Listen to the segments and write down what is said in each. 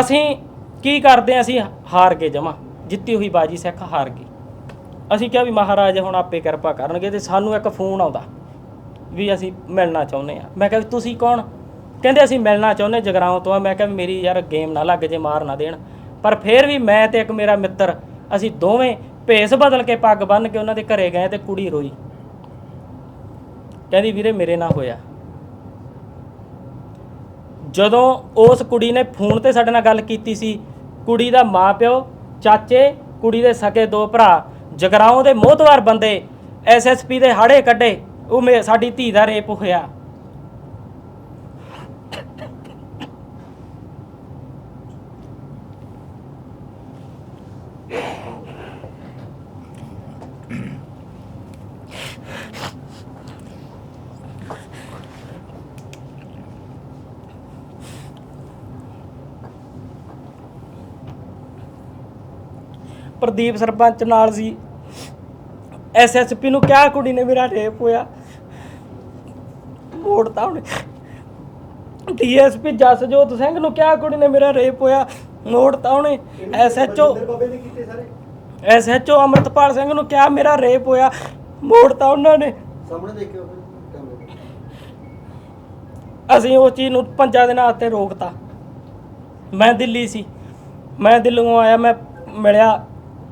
ਅਸੀਂ ਕੀ ਕਰਦੇ ਹਾਂ? ਅਸੀਂ ਹਾਰ ਗਏ ਜਮਾ ਜਿੱਤੀ ਹੋਈ ਬਾਜੀ ਸਿੱਖ ਹਾਰ ਗਈ। ਅਸੀਂ ਕਿਹਾ ਵੀ ਮਹਾਰਾਜ ਹੁਣ ਆਪੇ ਕਿਰਪਾ ਕਰਨਗੇ ਤੇ ਸਾਨੂੰ ਇੱਕ ਫੋਨ ਆਉਂਦਾ ਵੀ ਅਸੀਂ ਮਿਲਣਾ ਚਾਹੁੰਦੇ ਆ ਮੈਂ ਕਿਹਾ ਵੀ ਤੁਸੀਂ ਕੌਣ? ਕਹਿੰਦੇ ਅਸੀਂ ਮਿਲਣਾ ਚਾਹੁੰਦੇ ਜਗਰਾਉਂ ਤੋਂ। ਆ ਮੈਂ ਕਿਹਾ ਵੀ ਮੇਰੀ ਯਾਰ ਗੇਮ ਨਾ ਲੱਗ ਜੇ, ਮਾਰ ਨਾ ਦੇਣ। ਪਰ ਫਿਰ ਵੀ ਮੈਂ ਤੇ ਇੱਕ ਮੇਰਾ ਮਿੱਤਰ, ਅਸੀਂ ਦੋਵੇਂ ਭੇਸ ਬਦਲ ਕੇ ਪੱਗ ਬੰਨ ਕੇ ਉਹਨਾਂ ਦੇ ਘਰੇ ਗਏ ਤੇ ਕੁੜੀ ਰੋਈ। ਕਹਿੰਦੀ ਵੀਰੇ ਮੇਰੇ ਨਾਲ ਹੋਇਆ। ਜਦੋਂ ਉਸ ਕੁੜੀ ਨੇ ਫੋਨ ਤੇ ਸਾਡੇ ਨਾਲ ਗੱਲ ਕੀਤੀ ਸੀ, ਕੁੜੀ ਦਾ ਮਾਪਿਓ ਚਾਚੇ, ਕੁੜੀ ਦੇ ਸਕੇ ਦੋ ਭਰਾ, ਜਗਰਾਉਂ ਦੇ ਮੋਹਤਵਾਰ ਬੰਦੇ ਐਸਐਸਪੀ ਦੇ ਹਾੜੇ ਕੱਢੇ, ਉਹ ਮੇ, ਸਾਡੀ ਧੀ ਦਾ ਰੇਪ ਹੋਇਆ। ਪ੍ਰਦੀਪ ਸਰਪੰਚ ਨਾਲ ਸੀ। ਐਸਐਸਪੀ ਨੂੰ ਕਿਹਾ ਕੁੜੀ ਨੇ ਮੇਰਾ ਰੇਪ ਹੋਇਆ। ਮੋੜਤਾ ਉਹਨੇ। ਡੀਐਸਪੀ ਜਸਜੋਤ ਸਿੰਘ ਨੂੰ ਕਿਹਾ ਕੁੜੀ ਨੇ ਮੇਰਾ ਰੇਪ ਹੋਇਆ। ਮੋੜਤਾ ਉਹਨੇ। ਐਸਐਚਓ ਐਸਐਚਓ ਅਮਰਤਪਾਲ ਸਿੰਘ ਨੂੰ ਕਿਹਾ ਮੇਰਾ ਰੇਪ ਹੋਇਆ। ਮੋੜਤਾ ਉਹਨਾਂ ਨੇ। ਸਾਹਮਣੇ ਦੇਖਿਓ। ਅਸੀਂ ਉਸ ਚੀਜ਼ ਨੂੰ ਪੰਜਾਂ ਦਿਨਾਂ ਹੱਥੇ ਰੋਕਤਾ। ਮੈਂ ਦਿੱਲੀ ਸੀ। ਮੈਂ ਦਿੱਲੀੋਂ ਆਇਆ ਮੈਂ ਮਿਲਿਆ।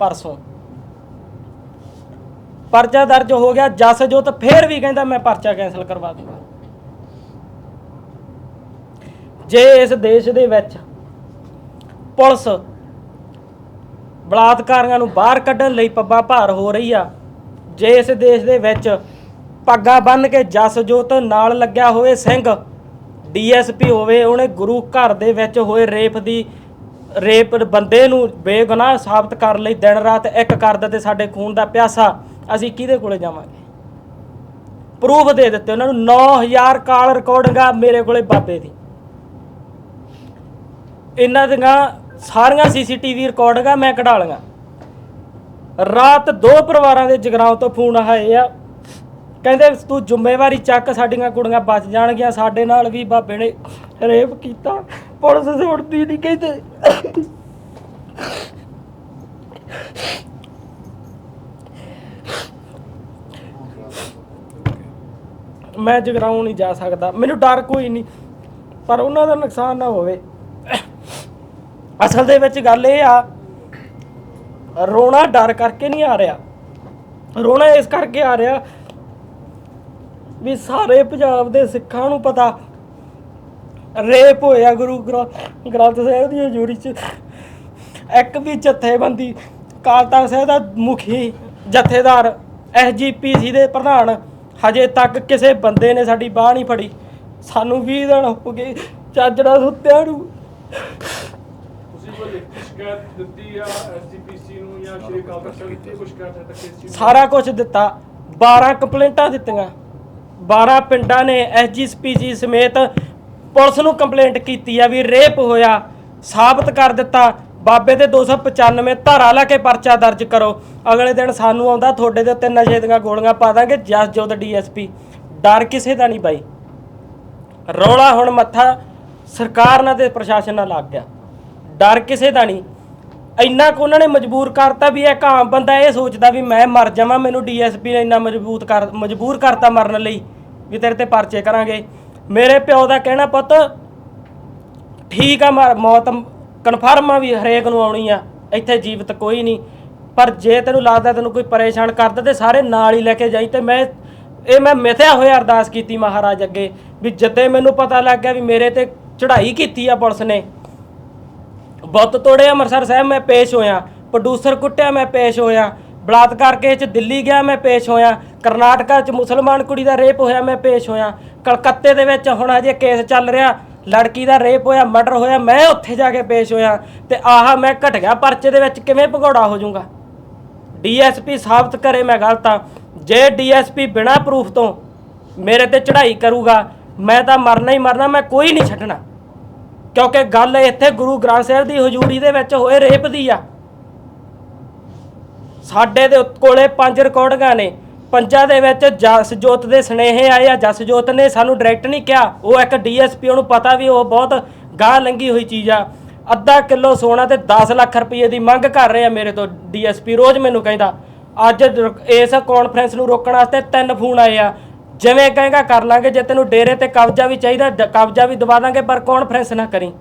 ਪਰਸੋਂ। ਪਰਚਾ ਦਰਜ ਹੋ ਗਿਆ ਜਸਜੋਤ ਫੇਰ ਵੀ ਕਹਿੰਦਾ ਮੈਂ ਪਰਚਾ ਕੈਨਸਲ ਕਰਵਾ ਦੂੰਗਾ। ਜੇ ਇਸ ਦੇਸ਼ ਦੇ ਵਿੱਚ ਪੁਲਿਸ ਬਲਾਤਕਾਰੀਆਂ ਨੂੰ ਬਾਹਰ ਕੱਢਣ ਲਈ ਪੱਬਾਂ ਭਾਰ ਹੋ ਰਹੀ ਆ, ਜੇ ਇਸ ਦੇਸ਼ ਦੇ ਵਿੱਚ ਪੱਗਾਂ ਬੰਨ ਕੇ ਜਸਜੋਤ ਨਾਲ ਲੱਗਿਆ ਹੋਵੇ ਸਿੰਘ, ਡੀਐਸਪੀ ਹੋਵੇ, ਉਹਨੇ ਗੁਰੂ ਘਰ ਦੇ ਵਿੱਚ ਹੋਏ ਰੇਪ ਦੀ ਰੇਪ ਬੰਦੇ ਨੂੰ ਬੇਗੁਨਾਹ ਸਾਬਤ ਕਰਨ ਲਈ, ਦਿਨ ਰਾਤ ਇੱਕ ਕਰ ਦਿੱਤੇ ਸਾਡੇ ਖੂਨ ਦਾ ਪਿਆਸਾ, ਅਸੀਂ ਕਿਹਦੇ ਕੋਲੇ ਜਾਵਾਂਗੇ? ਪ੍ਰੂਫ ਦੇ ਦਿੱਤੇ ਉਹਨਾਂ ਨੂੰ 9000 ਕਾਲ ਰਿਕਾਰਡਿੰਗਾਂ ਮੇਰੇ ਕੋਲੇ ਬਾਬੇ ਦੀ। ਇਹਨਾਂ ਦੀਆਂ ਸਾਰੀਆਂ ਸੀਸੀਟੀਵੀ ਰਿਕਾਰਡਿੰਗਾਂ ਮੈਂ ਕਢਾ ਲਈਆਂ। ਰਾਤ ਦੋ ਪਰਿਵਾਰਾਂ ਦੇ ਜਗਰਾਉਂ ਤੋਂ ਫੋਨ ਆਏ ਆ। ਕਹਿੰਦੇ, ਤੂੰ ਜ਼ਿੰਮੇਵਾਰੀ ਚੱਕ, ਸਾਡੀਆਂ ਕੁੜੀਆਂ ਬਚ ਜਾਣਗੀਆਂ, ਸਾਡੇ ਨਾਲ ਵੀ ਬਾਬੇ ਨੇ ਰੇਪ ਕੀਤਾ, ਪੁਲਿਸ ਸੁਣਦੀ ਨਹੀਂ ਕਹਿੰਦੇ। ਮੈਂ ਜਗਰਾਉਂ ਨਹੀਂ ਜਾ ਸਕਦਾ। ਮੈਨੂੰ ਡਰ ਕੋਈ ਨਹੀਂ, ਪਰ ਉਹਨਾਂ ਦਾ ਨੁਕਸਾਨ ਨਾ ਹੋਵੇ। ਅਸਲ ਦੇ ਵਿੱਚ ਗੱਲ ਇਹ ਆ, ਰੋਣਾ ਡਰ ਕਰਕੇ ਨਹੀਂ ਆ ਰਿਹਾ। ਰੋਣਾ ਇਸ ਕਰਕੇ ਆ ਰਿਹਾ ਵੀ ਸਾਰੇ ਪੰਜਾਬ ਦੇ ਸਿੱਖਾਂ ਨੂੰ ਪਤਾ ਰੇਪ ਹੋਇਆ ਗੁਰੂ ਗ੍ਰੰ- ਗ੍ਰੰਥ ਸਾਹਿਬ ਦੀ ਹਜ਼ੂਰੀ 'ਚ। ਇੱਕ ਵੀ ਜਥੇਬੰਦੀ ਅਕਾਲ ਤਖਤ ਸਾਹਿਬ ਦਾ ਮੁਖੀ ਜਥੇਦਾਰ ਐਸਜੀਪੀਸੀ ਦੇ ਪ੍ਰਧਾਨ ਹਜੇ ਤੱਕ ਕਿਸੇ ਬੰਦੇ ਨੇ ਸਾਡੀ ਬਾਹ ਨਹੀਂ ਫੜੀ। ਸਾਨੂੰ 20 ਦਿਨ ਹੋ ਗਏ ਚਾਜੜਾ ਸੁੱਤਿਆਂ ਨੂੰ। ਤੁਸੀਂ ਕੋਈ ਲਿਖਤੀ ਸ਼ਿਕਾਇਤ ਦਿੱਤੀ ਆ ਐਸਜੀਪੀਸੀ ਨੂੰ ਜਾਂ ਸ਼੍ਰੀ ਅਕਾਲ ਤਖਤ ਸਾਹਿਬ ਦੀ ਕੋਈ ਸ਼ਿਕਾਇਤ ਹੈ ਤੱਕ ਇਸ ਚੀਜ਼ ਦੀ? ਸਾਰਾ ਕੁਝ ਦਿੱਤਾ। 12 ਕੰਪਲੇਂਟਾਂ ਦਿੱਤੀਆਂ। 12 ਪਿੰਡਾਂ ਨੇ ਐਸਜੀਪੀਸੀ ਸਮੇਤ ਪੁਲਿਸ ਨੂੰ ਕੰਪਲੇਂਟ ਕੀਤੀ ਆ ਵੀ ਰੇਪ ਹੋਇਆ, ਸਾਬਤ ਕਰ ਦਿੱਤਾ। ਬਾਬੇ ਦੇ 295 ਧਾਰਾ ਲਾ ਕੇ ਪਰਚਾ ਦਰਜ ਕਰੋ। ਅਗਲੇ ਦਿਨ ਸਾਨੂੰ ਆਉਂਦਾ, ਤੁਹਾਡੇ ਦੇ ਉੱਤੇ ਨਸ਼ੇ ਦੀਆਂ ਗੋਲੀਆਂ ਪਾ ਦਾਂਗੇ ਜਸ ਜੋਤ ਡੀਐਸਪੀ। ਡਰ ਕਿਸੇ ਦਾ ਨਹੀਂ ਬਾਈ। ਰੌਲਾ ਹੁਣ ਮੱਥਾ ਸਰਕਾਰ ਨਾਲ ਤੇ ਪ੍ਰਸ਼ਾਸਨ ਨਾਲ ਲੱਗ ਗਿਆ। ਡਰ ਕਿਸੇ ਦਾ ਨਹੀਂ। ਇੰਨਾ ਕੁ ਉਹਨਾਂ ਨੇ ਮਜਬੂਰ ਕਰਤਾ ਵੀ ਇੱਕ ਆਮ ਬੰਦਾ ਇਹ ਸੋਚਦਾ ਵੀ ਮੈਂ ਮਰ ਜਾਵਾਂ, ਮੈਨੂੰ ਡੀਐਸਪੀ ਨੇ ਇੰਨਾ ਮਜਬੂਤ ਕਰ, ਮਜਬੂਰ ਕਰਤਾ ਮਰਨ ਲਈ, ਵੀ ਤੇਰੇ ਤੇ ਪਰਚੇ ਕਰਾਂਗੇ। ਮੇਰੇ ਪਿਓ ਦਾ ਕਹਿਣਾ ਪੁੱਤ, ਠੀਕ ਆ ਮਰ- ਮੌਤ ਕਨਫਰਮ ਆ ਵੀ ਹਰੇਕ ਨੂੰ ਆਉਣੀ ਆ, ਇੱਥੇ ਜੀਵਤ ਕੋਈ ਨਹੀਂ। ਪਰ ਜੇ ਤੈਨੂੰ ਲੱਗਦਾ ਤੈਨੂੰ ਕੋਈ ਪਰੇਸ਼ਾਨ ਕਰਦਾ ਤੇ ਸਾਰੇ ਨਾਲ ਹੀ ਲੈ ਕੇ ਜਾਈ ਤੇ ਮੈਂ, ਇਹ ਮੈਂ ਮਿਥਿਆ ਹੋਇਆ ਅਰਦਾਸ ਕੀਤੀ ਮਹਾਰਾਜ ਅੱਗੇ, ਵੀ ਜਿੱਦੇ ਮੈਨੂੰ ਪਤਾ ਲੱਗ ਗਿਆ ਵੀ ਮੇਰੇ ਤੇ ਚੜ੍ਹਾਈ ਕੀਤੀ ਆ ਪੁਲਿਸ ਨੇ। ਬੁੱਤ ਤੋੜੇ ਅੰਮ੍ਰਿਤਸਰ ਸਾਹਿਬ ਮੈਂ ਪੇਸ਼ ਹੋਇਆ ਪ੍ਰੋਡਿਊਸਰ ਕੁੱਟਿਆ ਮੈਂ ਪੇਸ਼ ਹੋਇਆ, ਬਲਾਤਕਾਰ ਕੇਸ ਚ ਦਿੱਲੀ ਗਿਆ ਮੈਂ ਪੇਸ਼ ਹੋਇਆ ਕਰਨਾਟਕਾ ਚ ਮੁਸਲਮਾਨ ਕੁੜੀ ਦਾ ਰੇਪ ਹੋਇਆ, ਮੈਂ ਪੇਸ਼ ਹੋਇਆ। ਕਲਕੱਤੇ ਦੇ ਵਿੱਚ ਹੁਣ ਹਜੇ ਕੇਸ ਚੱਲ ਰਿਹਾ। ਲੜਕੀ ਦਾ ਰੇਪ ਹੋਇਆ, ਮਰਡਰ ਹੋਇਆ, ਮੈਂ ਉੱਥੇ ਜਾ ਕੇ ਪੇਸ਼ ਹੋਇਆ। ਤੇ ਆਹ ਮੈਂ ਘਟ ਗਿਆ ਪਰਚੇ ਦੇ ਵਿੱਚ, ਕਿਵੇਂ ਭਗੌੜਾ ਹੋ ਜਾਊਗਾ? ਡੀਐਸਪੀ ਸਾਬਤ ਕਰੇ ਮੈਂ ਗਲਤ ਆ। ਜੇ ਡੀਐਸਪੀ ਬਿਨਾ ਪ੍ਰੂਫ ਤੋਂ ਮੇਰੇ ਤੇ ਚੜ੍ਹਾਈ ਕਰੂਗਾ, ਮੈਂ ਤਾਂ ਮਰਨਾ ਹੀ ਮਰਨਾ, ਮੈਂ ਕੋਈ ਨਹੀਂ ਛੱਡਣਾ। ਕਿਉਂਕਿ ਗੱਲ ਇੱਥੇ ਗੁਰੂ ਗ੍ਰੰਥ ਸਾਹਿਬ ਦੀ ਹਜ਼ੂਰੀ ਦੇ ਵਿੱਚ ਹੋਏ, ਰੇਪ ਦੀ ਆ। ਸਾਡੇ ਦੇ ਕੋਲੇ ਪੰਜ ਰਿਕਾਰਡਿੰਗਾਂ ਨੇ। ਪੰਜਾਂ ਦੇ ਵਿੱਚ ਜਸਜੋਤ ਦੇ ਸਨੇਹੇ ਆਏ ਆ। ਜਸਜੋਤ ਨੇ ਸਾਨੂੰ ਡਾਇਰੈਕਟ ਨਹੀਂ ਕਿਹਾ। ਉਹ ਇੱਕ ਡੀਐਸਪੀ, ਉਹਨੂੰ ਪਤਾ ਵੀ ਉਹ ਬਹੁਤ ਗਾਹ ਲੰਗੀ ਹੋਈ ਚੀਜ਼ ਆ। ਅੱਧਾ ਕਿਲੋ ਸੋਨਾ ਤੇ 10 ਲੱਖ ਰੁਪਏ ਦੀ ਮੰਗ ਕਰ ਰਹੇ ਆ ਮੇਰੇ ਤੋਂ ਡੀਐਸਪੀ, ਰੋਜ਼ ਮੈਨੂੰ ਕਹਿੰਦਾ। ਅੱਜ ਇਸ ਕਾਨਫਰੰਸ ਨੂੰ ਰੋਕਣ ਵਾਸਤੇ ਤਿੰਨ ਫੋਨ ਆਏ ਆ। ਜਿਵੇਂ ਕਹੇਗਾ ਕਰ ਲਾਂਗੇ, ਜੇ ਤੈਨੂੰ ਡੇਰੇ ਤੇ ਕਬਜ਼ਾ ਵੀ ਚਾਹੀਦਾ ਕਬਜ਼ਾ ਵੀ ਦਵਾ ਦਾਂਗੇ, ਪਰ ਕਾਨਫਰੰਸ ਨਾ ਕਰੀ।